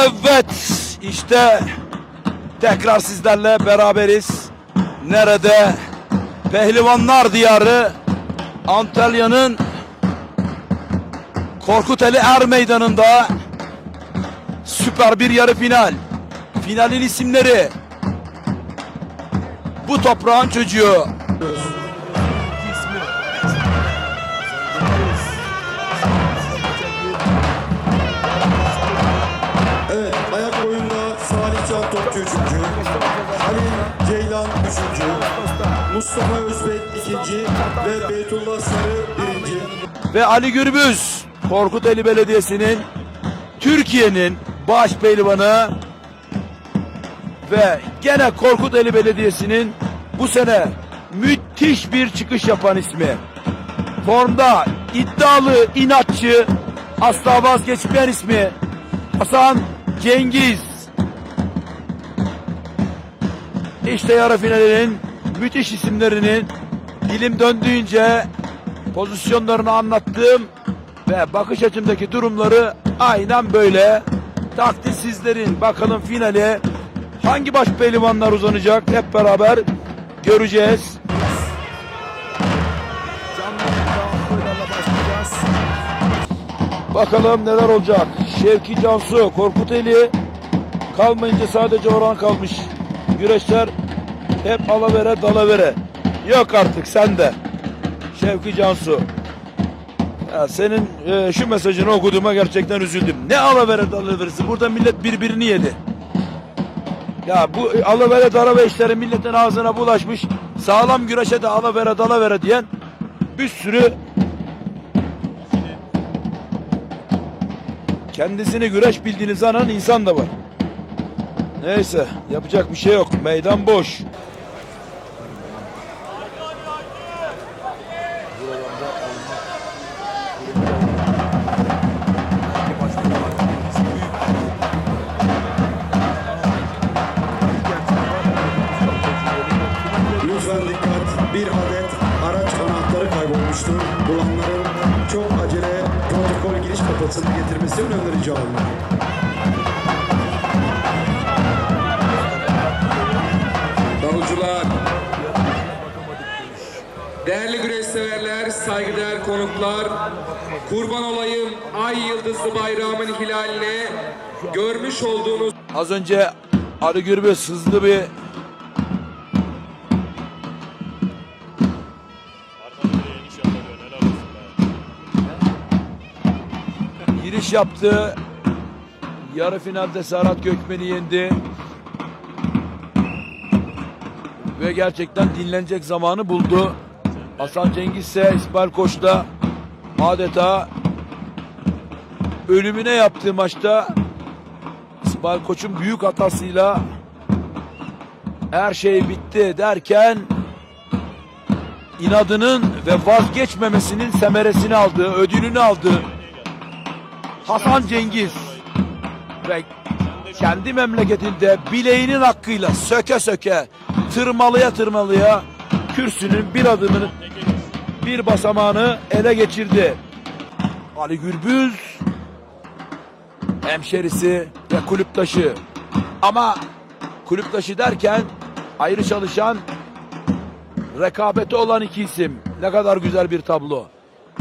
Evet işte tekrar sizlerle beraberiz. Nerede? Pehlivanlar diyarı Antalya'nın Korkuteli Er Meydanı'nda süper bir yarı final. Finalin isimleri bu toprağın çocuğu. Mustafa Özbek ikinci ve Beytullah Sarı birinci. ve Ali Gürbüz Korkuteli Belediyesi'nin Türkiye'nin baş pehlivanı ve gene Korkuteli Belediyesi'nin bu sene müthiş bir çıkış yapan ismi. Formda iddialı, inatçı, asla vazgeçmeyen ismi Hasan Cengiz. İşte yarı finalinin müthiş isimlerinin dilim döndüğünce pozisyonlarını anlattım ve bakış açımdaki durumları aynen böyle. Takdir sizlerin. Bakalım finale hangi baş pehlivanlar uzanacak hep beraber göreceğiz. Bakalım neler olacak. Şevki Cansu, Korkuteli kalmayınca sadece Orhan kalmış. Güreşler hep alavere dalavere. Yok artık sen de. Şevki Cansu. Ya senin e, şu mesajını okuduğuma gerçekten üzüldüm. Ne alavere dalaveresi? Burada millet birbirini yedi. Ya bu alavere dalavere işleri milletin ağzına bulaşmış. Sağlam güreşe de alavere dalavere diyen bir sürü kendisini güreş bildiğini sanan insan da var. Neyse yapacak bir şey yok. Meydan boş. Bir adet araç anahtarı kaybolmuştur. Bulanların çok acele protokol giriş kapısını getirmesi önemli rica olunur. Davulcular, değerli güreş severler, saygıdeğer konuklar, kurban olayım ay yıldızlı bayrağımın hilaline görmüş olduğunuz Az önce Ali Gürbüz hızlı bir giriş yaptı. Yarı finalde Serhat Gökmen'i yendi. Ve gerçekten dinlenecek zamanı buldu. Hasan Cengiz ise İsmail Koç'ta adeta ölümüne yaptığı maçta İsmail Koç'un büyük hatasıyla her şey bitti derken inadının ve vazgeçmemesinin semeresini aldı, ödülünü aldı. Hasan Cengiz ve kendi memleketinde bileğinin hakkıyla söke söke tırmalıya tırmalıya kürsünün bir adımını bir basamağını ele geçirdi. Ali Gürbüz hemşerisi ve kulüptaşı. Ama kulüptaşı derken ayrı çalışan rekabeti olan iki isim. Ne kadar güzel bir tablo.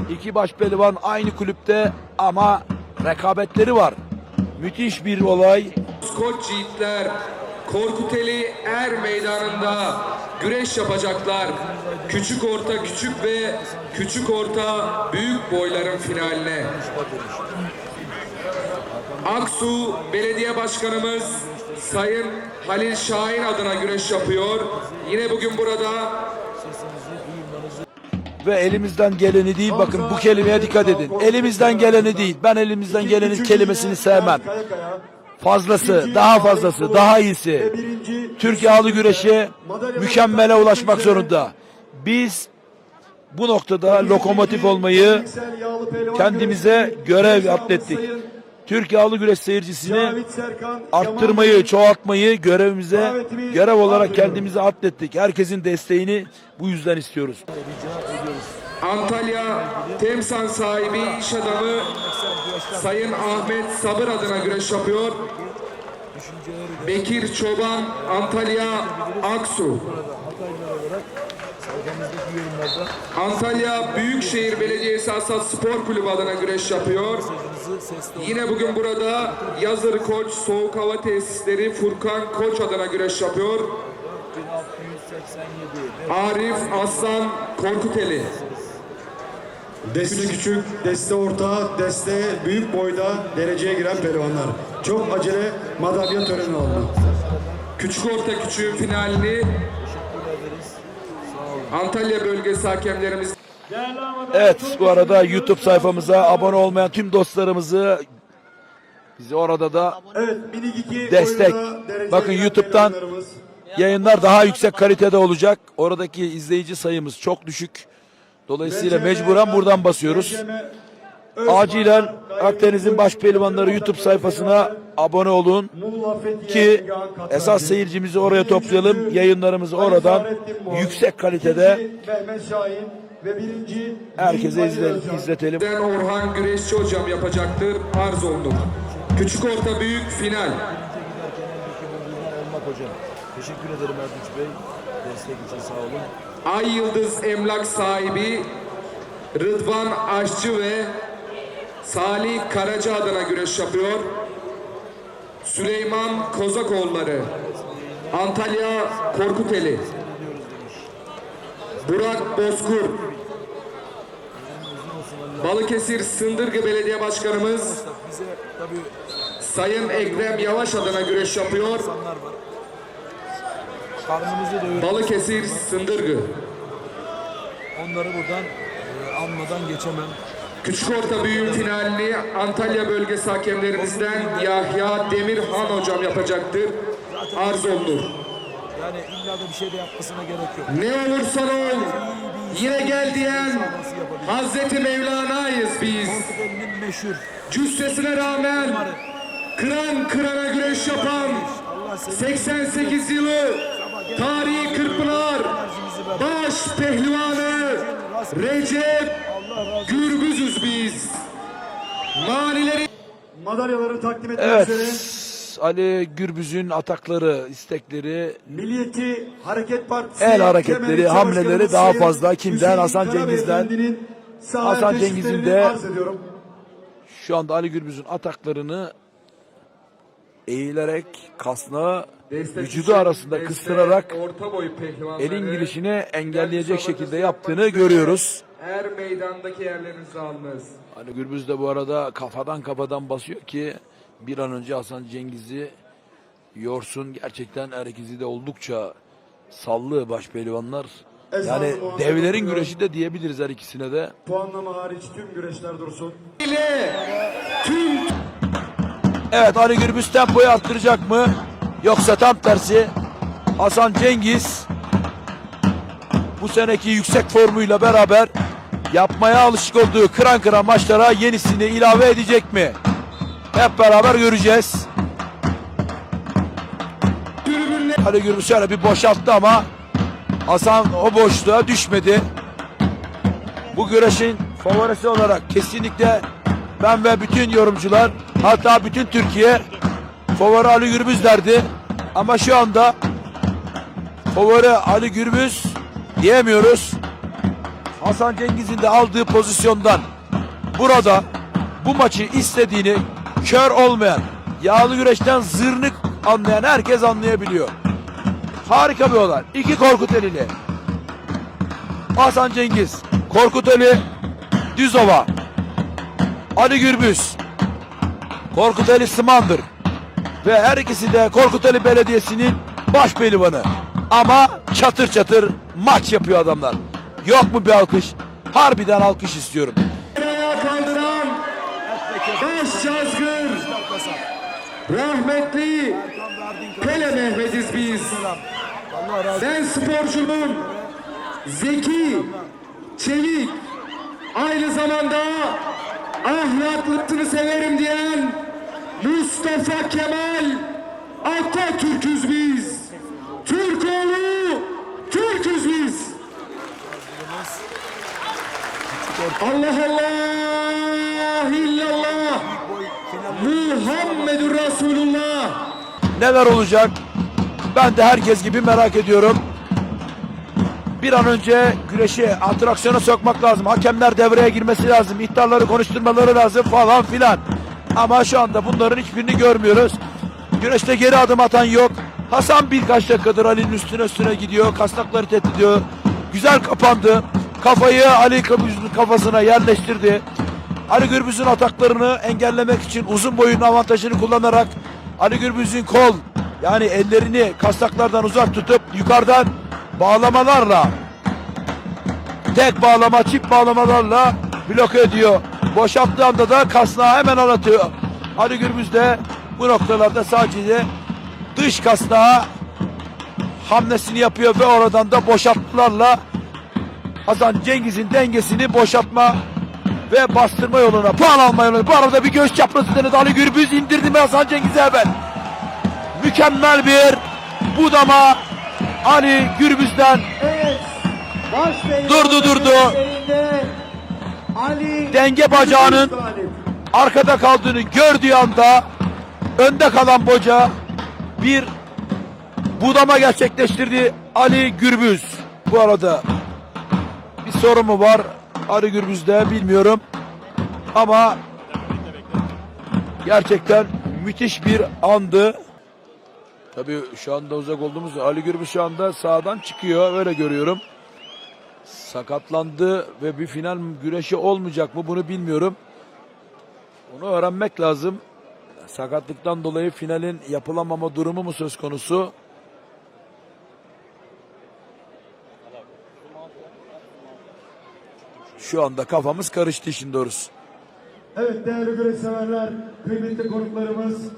İki baş pehlivan aynı kulüpte ama rekabetleri var. Müthiş bir olay. koç yiğitler Korkuteli Er Meydanı'nda güreş yapacaklar. Küçük orta küçük ve küçük orta büyük boyların finaline. Aksu Belediye Başkanımız Sayın Halil Şahin adına güreş yapıyor. Yine bugün burada Ve elimizden geleni değil bakın bu kelimeye dikkat edin. Elimizden geleni değil. Ben elimizden geleni kelimesini sevmem. Fazlası, daha fazlası, daha iyisi. Türkiye halı güreşi mükemmele ulaşmak zorunda. Biz bu noktada lokomotif olmayı kendimize görev atlettik. Türkiye halı güreş seyircisini arttırmayı, çoğaltmayı görevimize görev olarak kendimize atlettik. Herkesin desteğini bu yüzden istiyoruz. Antalya Temsan sahibi iş adamı Sayın Ahmet Sabır adına güreş yapıyor. Bekir Çoban Antalya Aksu. Antalya Büyükşehir Belediyesi Asat Spor Kulübü adına güreş yapıyor. Yine bugün burada Yazır Koç Soğuk Hava Tesisleri Furkan Koç adına güreş yapıyor. Arif Aslan Korkuteli. Deste küçük, deste orta, deste büyük boyda dereceye giren pehlivanlar. Çok acele madalya töreni oldu. Küçük orta küçüğün finalini Antalya bölgesi hakemlerimiz Evet bu arada YouTube sayfamıza abone olmayan tüm dostlarımızı bizi orada da Evet, Destek. Bakın YouTube'dan yayınlar daha yüksek kalitede olacak. Oradaki izleyici sayımız çok düşük. Dolayısıyla mecburen buradan basıyoruz. Acilen Akdeniz'in baş pehlivanları YouTube sayfasına abone olun ki esas seyircimizi oraya toplayalım. Yayınlarımızı oradan yüksek kalitede ve birinci herkese izle- izletelim. Den Orhan Güreşçi hocam yapacaktır. Arz olunur. Küçük orta büyük final. Teşekkür ederim Erdinç Bey. Destek için sağ olun. Ay Yıldız Emlak sahibi Rıdvan Aşçı ve Salih Karaca adına güreş yapıyor. Süleyman Kozakoğulları Antalya Korkuteli Burak Bozkur Balıkesir Sındırgı Belediye Başkanımız Sayın Ekrem Yavaş adına güreş yapıyor. Karnımızı doyur. Balıkesir Sındırgı Onları buradan e, anmadan geçemem. Küçük orta büyüğün finalini Antalya bölgesi hakemlerimizden Yahya Demirhan hocam yapacaktır. Arz olunur. Yani illa da bir şey de yapmasına gerek yok. Ne olursan ol yine gel diyen Hazreti Mevlana'yız biz. Meşhur. Cüssesine rağmen kıran kırana güreş yapan 88 yılı tarihi Kırkpınar baş pehlivanı Recep Gürbüzüz biz. Manileri Madalyaları takdim etmek Evet. üzere Ali Gürbüz'ün atakları, istekleri, Milliyetçi Hareket Partisi El hareketleri, hamleleri daha fazla. Kimden? Hüseyin Hasan Cengiz'den. Hasan Cengiz'in de- şu anda Ali Gürbüz'ün ataklarını eğilerek kasnağı vücudu arasında kıstırarak elin girişini engelleyecek şekilde yaptığını görüyoruz. Er meydandaki yerlerinizi alınız. Ali Gürbüz de bu arada kafadan kafadan basıyor ki bir an önce Hasan Cengiz'i yorsun. Gerçekten her ikisi de oldukça sallı baş pehlivanlar. Yani devlerin güreşi de diyebiliriz her ikisine de. Puanlama hariç tüm güreşler dursun. tüm Evet Ali Gürbüz tempoyu arttıracak mı? Yoksa tam tersi Hasan Cengiz bu seneki yüksek formuyla beraber yapmaya alışık olduğu kıran kıran maçlara yenisini ilave edecek mi? Hep beraber göreceğiz. Ali Gürbüz şöyle bir boşalttı ama Hasan o boşluğa düşmedi. Bu güreşin favorisi olarak kesinlikle ben ve bütün yorumcular hatta bütün Türkiye favori Ali Gürbüz derdi. Ama şu anda favori Ali Gürbüz diyemiyoruz. Hasan Cengiz'in de aldığı pozisyondan burada bu maçı istediğini kör olmayan, yağlı güreşten zırnık anlayan herkes anlayabiliyor. Harika bir olay. İki Korkuteli'li. Hasan Cengiz, Korkuteli, Düzova, Ali Gürbüz, Korkuteli Sımandır ve her ikisi de Korkuteli Belediyesi'nin baş pehlivanı. Ama çatır çatır maç yapıyor adamlar. Yok mu bir alkış? Harbiden alkış istiyorum. kaldıran baş cazgır rahmetli Pele Mehmetiz biz. Sen sporcunun zeki, çevik, aynı zamanda ahlaklısını severim diyen Mustafa Kemal Atatürk'üz biz. Türkoğlu Türk'üz biz. Allah Allah illallah Muhammedur Resulullah. Neler olacak? Ben de herkes gibi merak ediyorum. Bir an önce güreşi atraksiyona sokmak lazım. Hakemler devreye girmesi lazım. İhtarları konuşturmaları lazım falan filan. Ama şu anda bunların hiçbirini görmüyoruz. Güreşte geri adım atan yok. Hasan birkaç dakikadır Ali'nin üstüne üstüne gidiyor. Kasnakları tehdit ediyor. Güzel kapandı. Kafayı Ali Gürbüz'ün kafasına yerleştirdi. Ali Gürbüz'ün ataklarını engellemek için uzun boyun avantajını kullanarak Ali Gürbüz'ün kol yani ellerini kasnaklardan uzak tutup yukarıdan bağlamalarla tek bağlama çift bağlamalarla bloke ediyor. Boşalttığı anda da kasnağı hemen anlatıyor. Ali Gürbüz de bu noktalarda sadece dış kasnağa hamlesini yapıyor ve oradan da boşaltmalarla Hasan Cengiz'in dengesini boşaltma ve bastırma yoluna puan alma yoluna. Bu arada bir göğüs çaprazı denedi. Ali Gürbüz indirdi mi Hasan Cengiz'e hemen. Mükemmel bir budama Ali Gürbüz'den Evet. Durdu, durdu. Denge bacağının- arkada kaldığını gördüğü anda önde kalan boca bir budama gerçekleştirdi Ali Gürbüz. Bu arada bir sorun mu var Ali Gürbüz'de bilmiyorum. Ama gerçekten müthiş bir andı. Tabii şu anda uzak olduğumuz Ali Gürbüz şu anda sağdan çıkıyor öyle görüyorum. Sakatlandı ve bir final güreşi olmayacak mı bunu bilmiyorum. Onu öğrenmek lazım. Sakatlıktan dolayı finalin yapılamama durumu mu söz konusu? Şu anda kafamız karıştı işin doğrusu. Evet değerli güreş severler, kıymetli konuklarımız